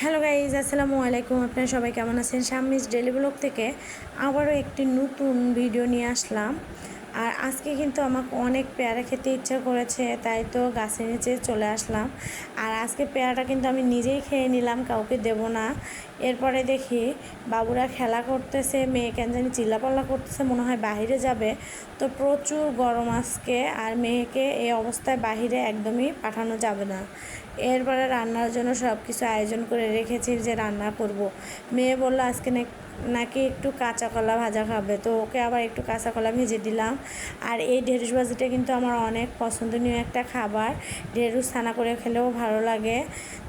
Hello guys আসসালামু আলাইকুম। আপনারা সবাই কেমন আছেন? স্বামীজ ডেলি ব্লগ থেকে আবারও একটি নতুন ভিডিও নিয়ে আসলাম। আর আজকে কিন্তু আমাকে অনেক পেয়ারা খেতে ইচ্ছা করেছে, তাই তো গাছের নিচে চলে আসলাম। আর আজকে পেয়ারাটা কিন্তু আমি নিজেই খেয়ে নিলাম, কাউকে দেব না। এরপরে দেখি বাবুরা খেলা করতেছে, মেয়ে কেন জানি চিল্লাপাল্লা করতেছে, মনে হয় বাহিরে যাবে। তো প্রচুর গরম আজকে, আর মেয়েকে এই অবস্থায় বাহিরে একদমই পাঠানো যাবে না। এরপরে রান্নার জন্য সব কিছু আয়োজন করে রেখেছি যে রান্না করব। মেয়ে বলল, আজকে না- নাকি একটু কাঁচা কলা ভাজা খাবে? তো ওকে আবার একটু কাঁচা কলা ভেজে দিলাম। আর এই ঢেঁড়স ভাজিটা কিন্তু আমার অনেক পছন্দনীয় একটা খাবার। ঢেঁড়স ছানা করে খেলেও ভালো লাগে।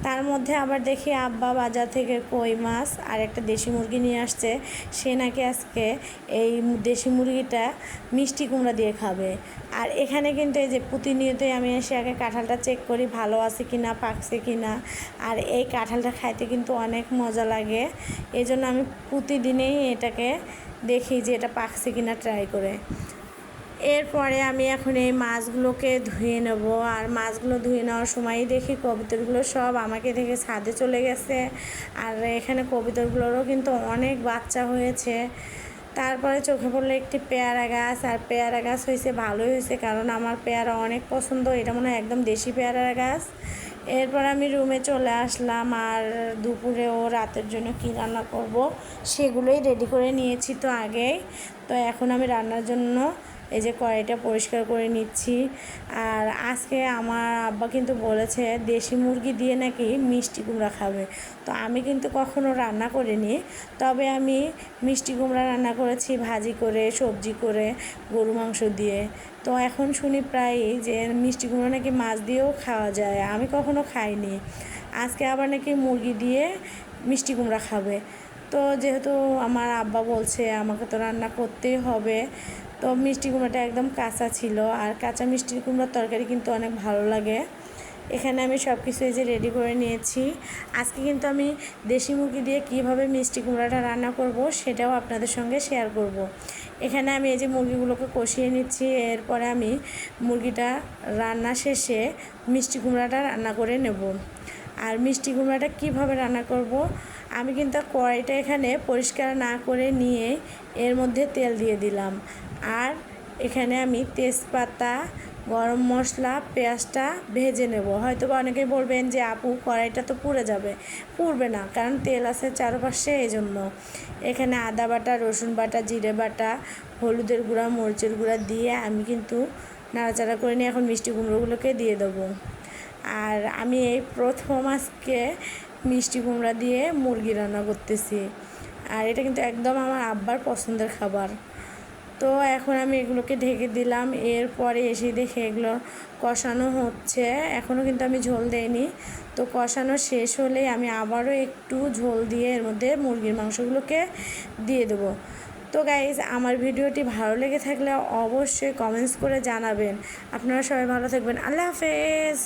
তার মধ্যে আবার দেখি আব্বা বাজার থেকে কই মাছ আর একটা দেশি মুরগি নিয়ে আসছে। সে নাকি আজকে এই দেশি মুরগিটা মিষ্টি কুমড়া দিয়ে খাবে। আর এখানে কিন্তু এই যে প্রতিনিয়তই আমি এসে আগে কাঁঠালটা চেক করি, ভালো আছে কি না পাকছে কি না আর এই কাঁঠালটা খাইতে কিন্তু অনেক মজা লাগে। এই জন্য আমি প্রতিদিনেই এটাকে দেখি যে এটা পাকছে কিনা ট্রাই করে। এরপরে আমি এখন এই মাছগুলোকে ধুয়ে নেব আর মাছগুলো ধুয়ে নেওয়ার সময়ই দেখি কবিতরগুলো সব আমাকে দেখে ছাদে চলে গেছে। আর এখানে কবিতরগুলোরও কিন্তু অনেক বাচ্চা হয়েছে। তারপরে চোখে পড়ল একটি পেয়ারা গাছ, আর পেয়ারা গাছ হয়েছে ভালোই হয়েছে কারণ আমার পেয়ারা অনেক পছন্দ। এটা মনে হয় একদম দেশি পেয়ারা গাছ। এরপর আমি রুমে চলে আসলাম, আর দুপুরে ও রাতের জন্য কী রান্না করব, সেগুলোই রেডি করে নিয়েছি তো আগেই। তো এখন আমি রান্নার জন্য এই যে কড়াইটা পরিষ্কার করে নিচ্ছি। আর আজকে আমার আব্বা কিন্তু বলেছে, দেশি মুরগি দিয়ে নাকি মিষ্টি কুমড়া খাবে? তো আমি কিন্তু কখনো রান্না করিনি, তবে আমি মিষ্টি কুমড়া রান্না করেছি ভাজি করে, সবজি করে, গরু মাংস দিয়ে। তো এখন শুনি প্রায়ই যে মিষ্টি কুমড়া নাকি মাছ দিয়েও খাওয়া যায়, আমি কখনো খাইনি। আজকে আবার নাকি মুরগি দিয়ে মিষ্টি কুমড়া খাবে। তো যেহেতু আমার আব্বা বলছে আমাকে তো রান্না করতেই হবে, তো মিষ্টি কুমড়াটা একদম কাঁচা ছিল। আর কাঁচা মিষ্টি কুমড়ার তরকারি কিন্তু অনেক ভালো লাগে। এখানে আমি সব কিছু এই যে রেডি করে নিয়েছি। আজকে কিন্তু আমি দেশি মুরগি দিয়ে কীভাবে মিষ্টি কুমড়াটা রান্না করব সেটাও আপনাদের সঙ্গে শেয়ার করব। এখানে আমি এই যে মুরগিগুলোকে কষিয়ে নিচ্ছি, এরপরে আমি মুরগিটা রান্না শেষে মিষ্টি কুমড়াটা রান্না করে নেব। আর মিষ্টি কুমড়াটা কীভাবে রান্না করব আমি কিন্তু কড়াইটা এখানে পরিষ্কার না করে নিয়ে এর মধ্যে তেল দিয়ে দিলাম। আর এখানে আমি তেজপাতা, গরম মশলা, পেঁয়াজটা ভেজে নেব। হয়তো বা অনেকেই বলবেন যে, আপু, কড়াইটা তো পুড়ে যাবে। পুড়বে না, কারণ তেল আছে চারপাশে এই জন্য এখানে আদা বাটা, রসুন বাটা, জিরে বাটা, হলুদের গুঁড়া, মরিচের গুঁড়া দিয়ে আমি কিন্তু নাড়াচাড়া করে নিয়ে এখন মিষ্টি কুমড়োগুলোকে দিয়ে দেবো। আর আমি এই প্রথম আজকে মিষ্টি কুমড়া দিয়ে মুরগি রান্না করতেছি। আর এটা কিন্তু একদম আমার আব্বার পছন্দের খাবার। তো এখন আমি এগুলোকে ঢেকে দিলাম। এরপরে এসে দেখে এগুলো কষানো হচ্ছে। এখনও কিন্তু আমি ঝোল দেইনি। তো কষানো শেষ হলেই আমি আবারও একটু ঝোল দিয়ে এর মধ্যে মুরগির মাংসগুলোকে দিয়ে দেবো। তো গাইজ আমার ভিডিওটি ভালো লেগে থাকলে অবশ্যই কমেন্টস করে জানাবেন। আপনারা সবাই ভালো থাকবেন। আল্লাহ হাফেজ!